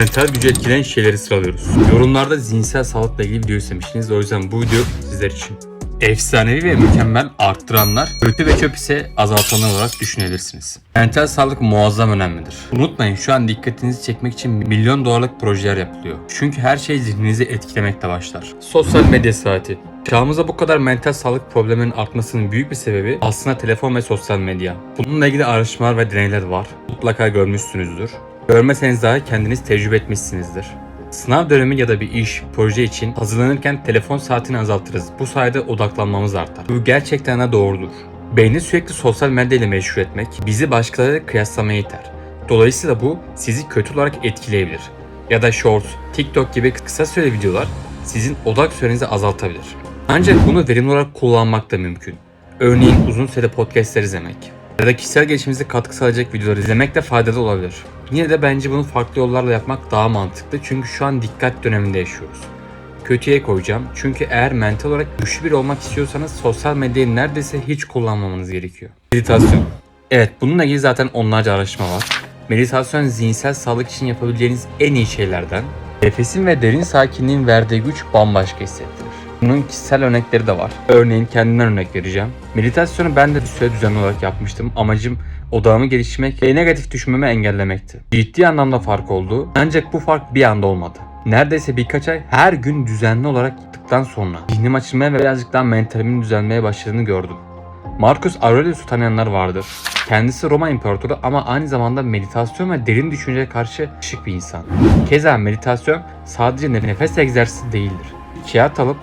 Mental gücü etkileyen şeyleri sıralıyoruz. Yorumlarda zihinsel sağlıkla ilgili video istemiştiniz. O yüzden bu video sizler için. Efsanevi ve mükemmel arttıranlar, kötü ve çöp ise azaltanlar olarak düşünebilirsiniz. Mental sağlık muazzam önemlidir. Unutmayın şu an dikkatinizi çekmek için milyon dolarlık projeler yapılıyor. Çünkü her şey zihninizi etkilemekle başlar. Sosyal medya saati. Çağımızda bu kadar mental sağlık probleminin artmasının büyük bir sebebi aslında telefon ve sosyal medya. Bununla ilgili araştırmalar ve deneyler var. Mutlaka görmüşsünüzdür. Görmeseniz dahi kendiniz tecrübe etmişsinizdir. Sınav dönemi ya da bir iş, proje için hazırlanırken telefon saatini azaltırız. Bu sayede odaklanmamız artar. Bu gerçekten de doğrudur. Beyni sürekli sosyal medya ile meşgul etmek bizi başkalarıyla kıyaslamaya iter. Dolayısıyla bu sizi kötü olarak etkileyebilir. Ya da Shorts, TikTok gibi kısa süreli videolar sizin odak sürenizi azaltabilir. Ancak bunu verimli olarak kullanmak da mümkün. Örneğin uzun süreli podcastler izlemek ya da kişisel gelişimimize katkı sağlayacak videoları izlemek de faydalı olabilir. Yine de bence bunu farklı yollarla yapmak daha mantıklı çünkü şu an dikkat döneminde yaşıyoruz. Kötüye koyacağım çünkü eğer mental olarak güçlü biri olmak istiyorsanız sosyal medyayı neredeyse hiç kullanmamanız gerekiyor. Meditasyon. Evet bununla ilgili zaten onlarca araştırma var. Meditasyon zihinsel sağlık için yapabileceğiniz en iyi şeylerden. Nefesin ve derin sakinliğin verdiği güç bambaşka hissettirir. Bunun kişisel örnekleri de var. Örneğin kendimden örnek vereceğim. Meditasyonu ben de bir süre düzenli olarak yapmıştım. Amacım odağımı geliştirmek ve negatif düşünmemi engellemekti. Ciddi anlamda fark oldu. Ancak bu fark bir anda olmadı. Neredeyse birkaç ay her gün düzenli olarak yaptıktan sonra zihnim açılmaya ve birazcık daha mentalimin düzelmeye başladığını gördüm. Marcus Aurelius'u tanıyanlar vardır. Kendisi Roma İmparatoru ama aynı zamanda meditasyon ve derin düşünceye karşı ışık bir insan. Keza meditasyon sadece nefes egzersizi değildir. Kağıt alıp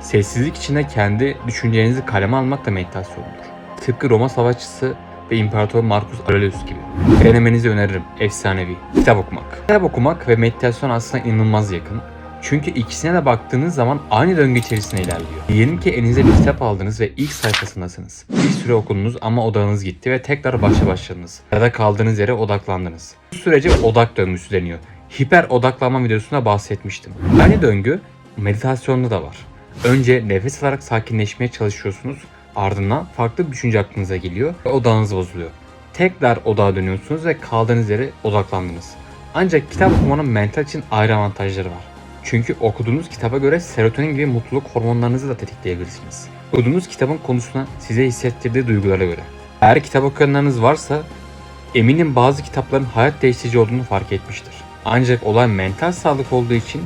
sessizlik içinde kendi düşüncelerinizi kaleme almak da meditasyondur. Tıpkı Roma savaşçısı ve İmparator Marcus Aurelius gibi. Denemenizi öneririm. Efsanevi. Kitap okumak. Kitap okumak ve meditasyon aslında inanılmaz yakın. Çünkü ikisine de baktığınız zaman aynı döngü içerisinde ilerliyor. Diyelim ki elinize bir kitap aldınız ve ilk sayfasındasınız. Bir süre okudunuz ama odağınız gitti ve tekrar başa başladınız. Ya da kaldığınız yere odaklandınız. Bu sürece odak döngüsü deniyor. Hiper odaklanma videosunda bahsetmiştim. Aynı döngü meditasyonda da var. Önce nefes alarak sakinleşmeye çalışıyorsunuz. Ardından farklı bir düşünce aklınıza geliyor ve odağınız bozuluyor. Tekrar odağa dönüyorsunuz ve kaldığınız yere odaklandınız. Ancak kitap okumanın mental için ayrı avantajları var. Çünkü okuduğunuz kitaba göre serotonin gibi mutluluk hormonlarınızı da tetikleyebilirsiniz. Okuduğunuz kitabın konusuna size hissettirdiği duygulara göre. Eğer kitap okuyanlarınız varsa eminim bazı kitapların hayat değiştirici olduğunu fark etmiştir. Ancak olay mental sağlık olduğu için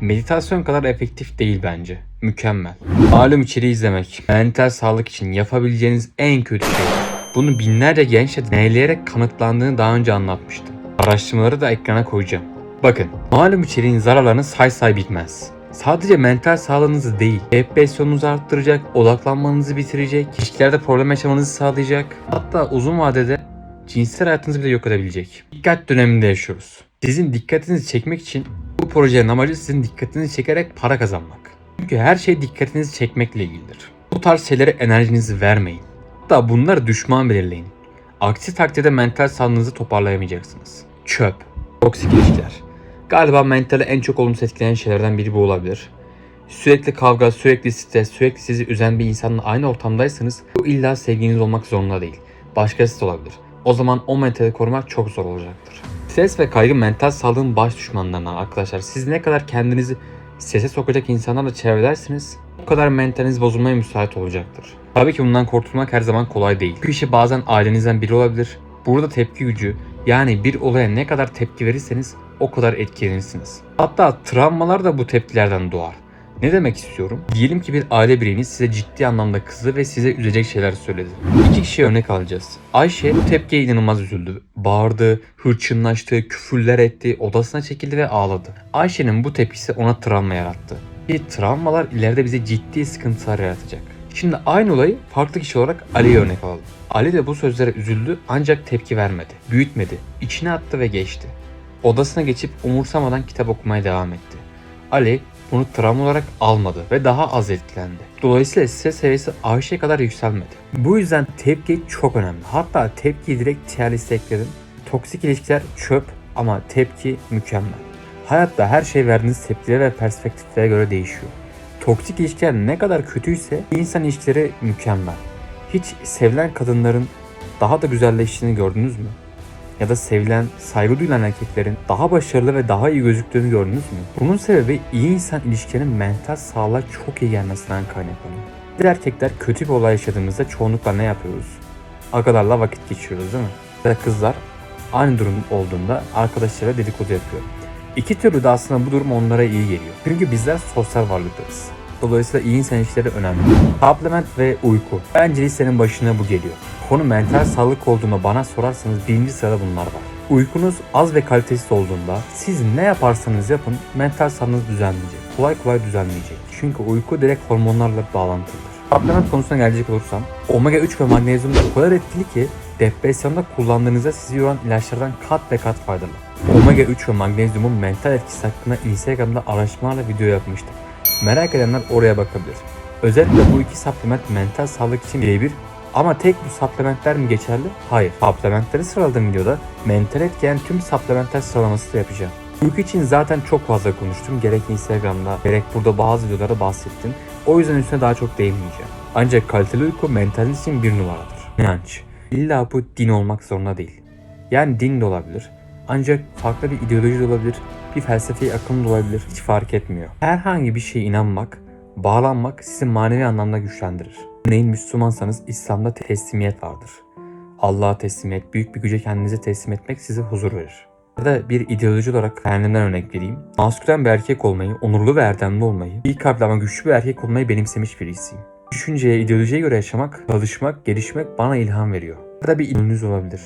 meditasyon kadar efektif değil bence. Mükemmel. Malum içeriği izlemek. Mental sağlık için yapabileceğiniz en kötü şey. Bunu binlerce gençle deneyleyerek kanıtlandığını daha önce anlatmıştım. Araştırmaları da ekrana koyacağım. Bakın, malum içeriğin zararlarını say say bitmez. Sadece mental sağlığınızı değil, depresyonunuzu arttıracak, odaklanmanızı bitirecek, ilişkilerde problem yaşamanızı sağlayacak, hatta uzun vadede cinsel hayatınızı bile yok edebilecek. Dikkat döneminde yaşıyoruz. Sizin dikkatinizi çekmek için projenin amacı sizin dikkatinizi çekerek para kazanmak. Çünkü her şey dikkatinizi çekmekle ilgilidir. Bu tarz şeylere enerjinizi vermeyin. Hatta bunları düşman belirleyin. Aksi takdirde mental sağlığınızı toparlayamayacaksınız. Çöp. Toksik ilişkiler. Galiba mentali en çok olumsuz etkileyen şeylerden biri bu olabilir. Sürekli kavga, sürekli stres, sürekli sizi üzen bir insanla aynı ortamdaysanız bu illa sevginiz olmak zorunda değil. Başkası da olabilir. O zaman o mentali korumak çok zor olacaktır. Stres ve kaygı mental sağlığın baş düşmanlarından arkadaşlar. Siz ne kadar kendinizi strese sokacak insanlarla çevrelersiniz o kadar mentaliniz bozulmaya müsait olacaktır. Tabii ki bundan kurtulmak her zaman kolay değil. Bu kişi bazen ailenizden biri olabilir. Burada tepki gücü yani bir olaya ne kadar tepki verirseniz o kadar etkilenirsiniz. Hatta travmalar da bu tepkilerden doğar. Ne demek istiyorum? Diyelim ki bir aile bireyiniz size ciddi anlamda kızdı ve size üzecek şeyler söyledi. İki kişi örnek alacağız. Ayşe bu tepkiye inanılmaz üzüldü. Bağırdı, hırçınlaştı, küfürler etti, odasına çekildi ve ağladı. Ayşe'nin bu tepkisi ona travma yarattı. Ki travmalar ileride bize ciddi sıkıntılar yaratacak. Şimdi aynı olayı farklı kişi olarak Ali'ye örnek alalım. Ali de bu sözlere üzüldü ancak tepki vermedi, büyütmedi, içine attı ve geçti. Odasına geçip umursamadan kitap okumaya devam etti. Ali bunu travma olarak almadı ve daha az etkilendi. Dolayısıyla stres seviyesi Ayşe kadar yükselmedi. Bu yüzden tepki çok önemli. Hatta tepkiyi direkt tier liste. Toksik ilişkiler çöp ama tepki mükemmel. Hayatta her şey verdiğiniz tepkilere ve perspektiflere göre değişiyor. Toksik ilişkiler ne kadar kötüyse insan ilişkileri mükemmel. Hiç sevilen kadınların daha da güzelleştiğini gördünüz mü? Ya da sevilen, saygı duyulan erkeklerin daha başarılı ve daha iyi gözüktüğünü gördünüz mü? Bunun sebebi iyi insan ilişkilerinin mental sağlığa çok iyi gelmesinden kaynaklanıyor. Biz erkekler kötü bir olay yaşadığımızda çoğunlukla ne yapıyoruz? Agalarla vakit geçiriyoruz değil mi? Ya kızlar aynı durum olduğunda arkadaşlarıyla dedikodu yapıyor. İki türlü de aslında bu durum onlara iyi geliyor. Çünkü bizler sosyal varlıklarız. Dolayısıyla iyi insan ilişkileri önemli. Supplement ve uyku. Bence listenin başına bu geliyor. Konu mental sağlık olduğunu bana sorarsanız birinci sırada bunlar var. Uykunuz az ve kalitesiz olduğunda siz ne yaparsanız yapın mental sağlığınız düzenleyecek. Kolay kolay düzenleyecek. Çünkü uyku direkt hormonlarla bağlantılıdır. Supplement konusuna gelecek olursam omega 3 ve magnezyum o kadar etkili ki depresyonda kullandığınızda sizi yoran ilaçlardan kat ve kat faydalı. Omega 3 ve magnezyumun mental etkisi hakkında Instagram'da araştırmalarla video yapmıştım. Merak edenler oraya bakabilir. Özellikle bu iki supplement mental sağlık için birebir ama tek bu supplementler mi geçerli? Hayır. Supplementleri sıraladığım videoda mental etkileyen tüm supplementler sıralaması da yapacağım. Uyku için zaten çok fazla konuştum. Gerek Instagram'da gerek burada bazı videolarda bahsettim. O yüzden üstüne daha çok değinmeyeceğim. Ancak kaliteli uyku mentaliniz için bir numaradır. İnanç. İlla bu din olmak zorunda değil. Yani din de olabilir. Ancak farklı bir ideoloji de olabilir, bir felsefi akım da olabilir. Hiç fark etmiyor. Herhangi bir şeye inanmak, bağlanmak sizi manevi anlamda güçlendirir. Örneğin Müslümansanız İslam'da teslimiyet vardır. Allah'a teslimiyet, büyük bir güce kendinizi teslim etmek size huzur verir. Ya da bir ideoloji olarak kendimden örnek vereyim. Maskülen bir erkek olmayı, onurlu ve erdemli olmayı, iyi kalpli ama güçlü bir erkek olmayı benimsemiş birisiyim. Düşünceye, ideolojiye göre yaşamak, çalışmak, gelişmek bana ilham veriyor. Ya da bir ilminiz olabilir.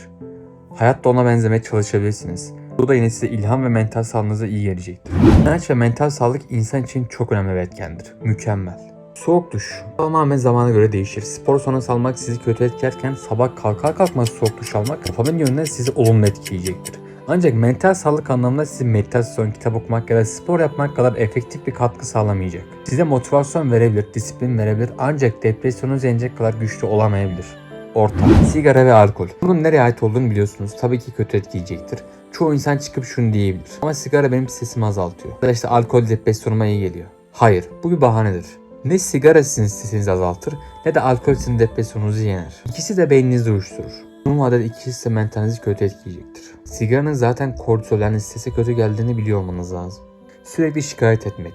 Hayatta ona benzemeye çalışabilirsiniz. Bu da yine size ilham ve mental sağlığınıza iyi gelecektir. İnanç ve mental sağlık insan için çok önemli bir etkendir. Mükemmel. Soğuk duş. Tamamen zamana göre değişir. Spor sonrası almak sizi kötü etkilerken sabah kalkar kalkmaz soğuk duş almak dopamin yönünden sizi olumlu etkileyecektir. Ancak mental sağlık anlamında sizi meditasyon, kitap okumak ya da spor yapmak kadar efektif bir katkı sağlamayacak. Size motivasyon verebilir, disiplin verebilir ancak depresyonunuzu yenecek kadar güçlü olamayabilir. Ortam, sigara ve alkol. Bunun nereye ait olduğunu biliyorsunuz. Tabii ki kötü etkileyecektir. Çoğu insan çıkıp şunu diyebilir. Ama sigara benim stresimi azaltıyor. Ya işte alkol depresyonuma iyi geliyor. Hayır, bu bir bahanedir. Ne sigara sizin stresinizi azaltır ne de alkol sizin depresyonunuzu yener. İkisi de beyninizi uyuşturur. Uzun vadede ikisi de mentalinizi kötü etkileyecektir. Sigaranın zaten kortizol yani strese kötü geldiğini biliyor olmanız lazım. Sürekli şikayet etmek.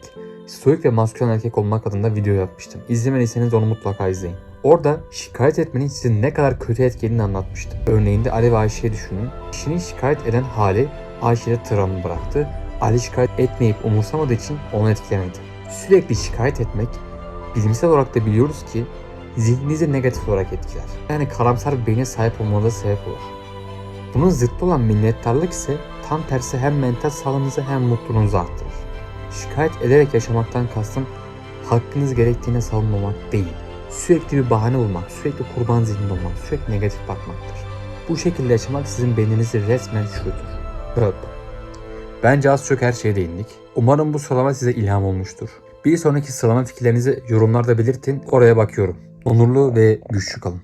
Stoik ve maskülen erkek olmak adında video yapmıştım. İzlemediyseniz onu mutlaka izleyin. Orada şikayet etmenin sizi ne kadar kötü etkilediğini anlatmıştım. Örneğinde Ali ve Ayşe'yi düşünün. Kişinin şikayet eden hali Ayşe'de travma bıraktı. Ali şikayet etmeyip umursamadığı için onu etkilemedi. Sürekli şikayet etmek bilimsel olarak da biliyoruz ki zihninizi negatif olarak etkiler. Yani karamsar bir beyne sahip olmanıza sebep olur. Bunun zıttı olan minnettarlık ise tam tersi hem mental sağlığınızı hem mutluluğunuzu arttırır. Şikayet ederek yaşamaktan kastım hakkınız gerektiğine savunmamak değil. Sürekli bir bahane bulmak, sürekli kurban zihninde olmak, sürekli negatif bakmaktır. Bu şekilde yaşamak sizin beyninizi resmen çürütür. Höp. Bence az çok her şeye değindik. Umarım bu sıralama size ilham olmuştur. Bir sonraki sıralama fikirlerinizi yorumlarda belirtin. Oraya bakıyorum. Onurlu ve güçlü kalın.